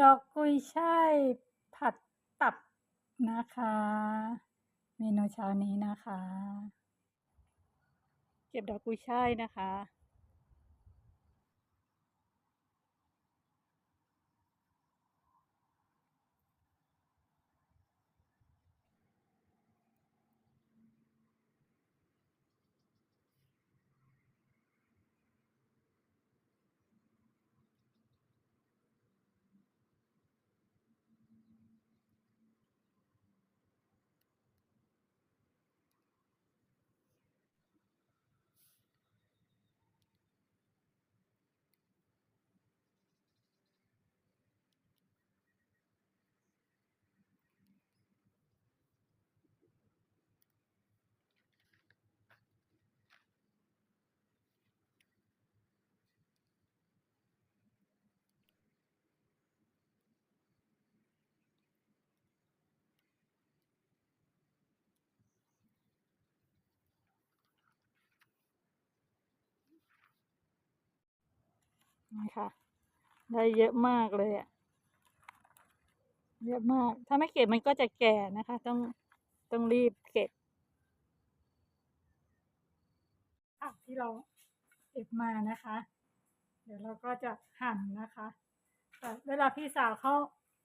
ดอกกุยช่ายผัดตับนะคะ เมนูเช้านี้นะคะ เก็บดอกกุยช่ายนะคะ นี่ค่ะได้เยอะมากเลยอะเยอะมาก ถ้าไม่เก็บมันก็จะแก่นะคะ ต้องต้องรีบเก็บผักที่เราเก็บมานะคะ เดี๋ยวเราก็จะหั่นนะคะแต่เวลาพี่สาวเขา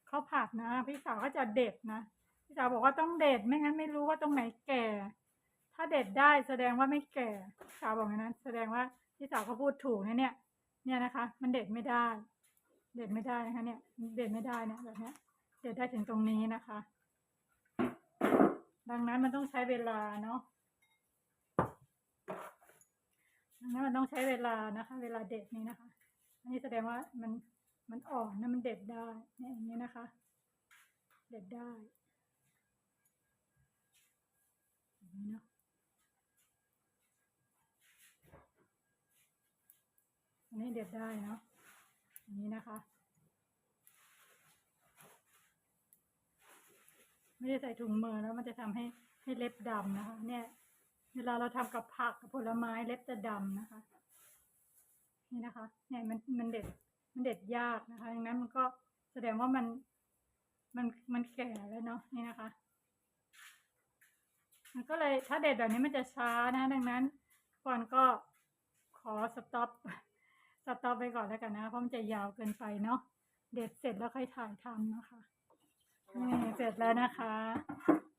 เขาผัดนะ พี่สาวเขาจะเด็ดนะ พี่สาวบอกว่าต้องเด็ดไม่งั้นไม่รู้ว่าตรงไหนแก่ ถ้าเด็ดได้แสดงว่าไม่แก่พี่สาวบอกอย่างนั้นแสดงว่าพี่สาวเขาพูดถูกนะเนี่ย เนี่ยนะคะ มันเด็ดไม่ได้ เด็ดไม่ได้นะคะ เนี่ย เด็ดไม่ได้เนี่ยแบบนี้เด็ดได้ถึงตรงนี้นะคะ ดังนั้นมันต้องใช้เวลาเนาะดังนั้นมันต้องใช้เวลานะคะ เวลาเด็ดนี้นะคะ อันนี้แสดงว่ามันมันอ่อนนะมันเด็ดได้เนี่ยอย่างนี้นะคะ เด็ดได้อย่างนี้เนาะ นี้เด็ดได้เนาะอย่างนี้นะคะ ไม่ได้ใส่ถุงมือแล้วมันจะทำให้ให้เล็บดำนะคะ เนี่ย เวลาเราทำกับผักกับผลไม้เล็บจะดำนะคะ นี่นะคะ เนี่ยมันมันเด็ดมันเด็ดยากนะคะดังนั้นมันก็แสดงว่ามันมันมันแก่แล้วเนาะนี่นะคะ มันก็เลยถ้าเด็ดแบบนี้มันจะช้านะ ดังนั้นก่อนก็ขอสต็อป ต็อปไปก่อนแล้วกันนะ เพราะมันจะยาวเกินไปเนาะเด็ดเสร็จแล้วค่อยถ่ายทำนะคะนี่เสร็จแล้วนะคะ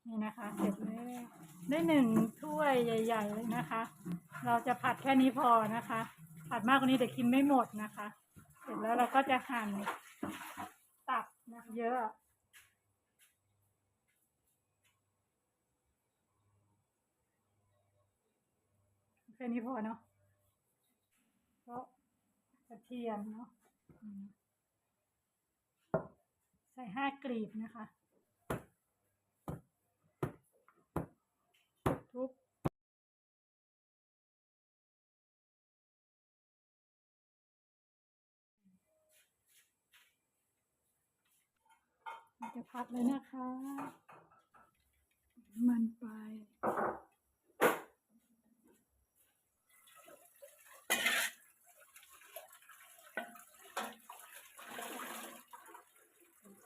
นี่นะคะ เสร็จแล้วได้หนึ่งถ้วยใหญ่ ๆ เลยนะคะ เราจะผัดแค่นี้พอนะคะ ผัดมากกว่านี้เดี๋ยวกินไม่หมดนะคะ เสร็จแล้วเราก็จะหั่นตับนะเยอะแค่นี้พอเนาะเพราะ ระเทียมเนาะใส่ห้ากลีบนะคะ ทุบจะพัดเลยนะคะ มันไป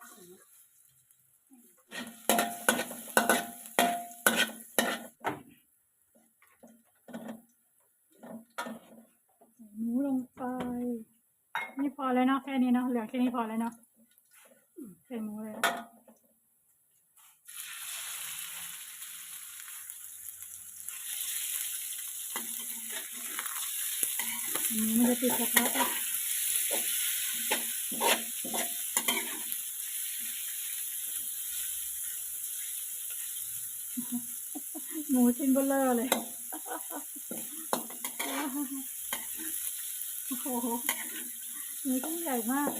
ใส่หมูลงไป นี่พอแล้วเนาะแค่นี้ เหลือแค่นี้พอแล้วเนาะใส่หมูเลยอะอันนี้มันจะติดกระทะอะหมูชิ้นเบลเลอร์เลย โอ้โห หมูชิ้นใหญ่มาก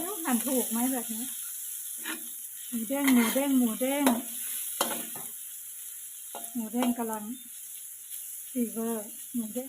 แล้วหั่นถูกไหมแบบนี้ หมูเด้งหมูเด้งหมูเด้งหมูเด้งกำลังฟีเวอร์หมูเด้ง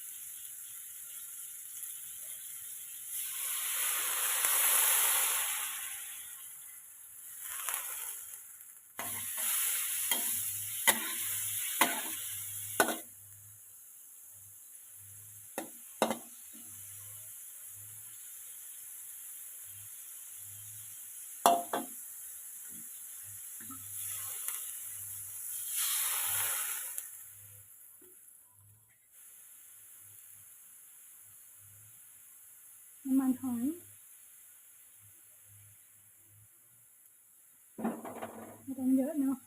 เยอะเนาะ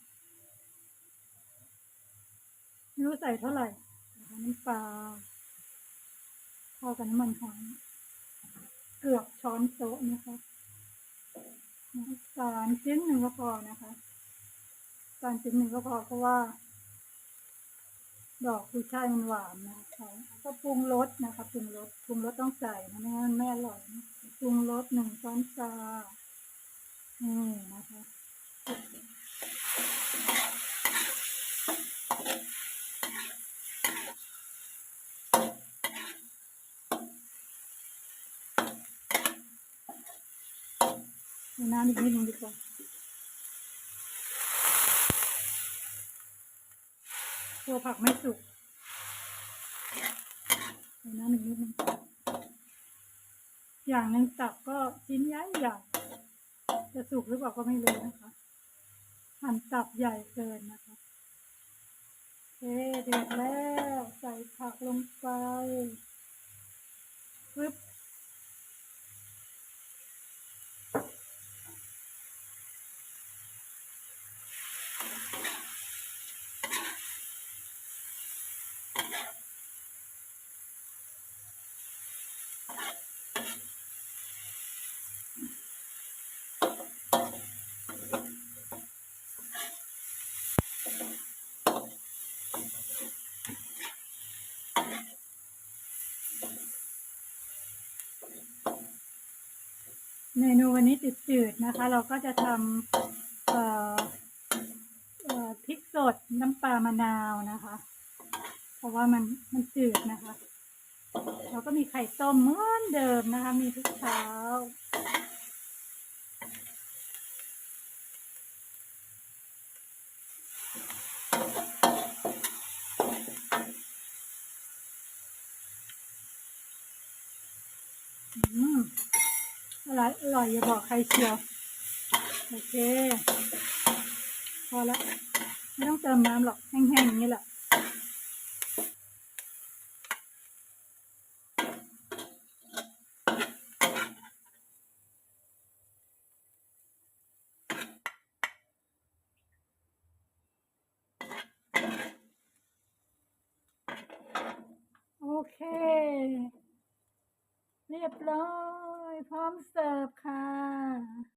ไม่รู้ใส่เท่าไหร่น้ำปลาพอกับน้ำมันหอมเกือบช้อนโต๊ะนะคะสารชิ้นหนึ่งก็พอนะคะสารชิ้นหนึ่งก็พอเพราะว่า ดอกกุยช่ายมันหวานนะคะก็ปรุงรสนะคะปรุงรสปรุงรสต้องใส่นะไม่งั้นไม่อร่อยปรุงรสหนึ่งช้อนชานี่นะคะ น้ำอีกนิดนึงดีกว่าตัวผักไม่สุกน้ำอีกนิดนึงอย่างหนึ่งตับก็ชิ้นใหญ่ใหญ่จะสุกหรือเปล่าก็ไม่รู้นะคะ หั่นตับใหญ่เกินนะคะเคเดือดแล้ว ใส่ผักลงไปปึ๊บ เมนูวันนี้จืดๆนะคะ เราก็จะทำเอ่อพริกสดน้ำปลามะนาวนะคะ เพราะว่ามันมันจืดนะคะ เราก็มีไข่ต้มเหมือนเดิมนะคะ มีทุกเช้า อร่อยอร่อยอย่าบอกใครเชียว โอเค พอละ ไม่ต้องเติมน้ำหรอก แห้งๆอย่างนี้แหละโอเค เรียบร้อย พร้อมเสิร์ฟค่ะ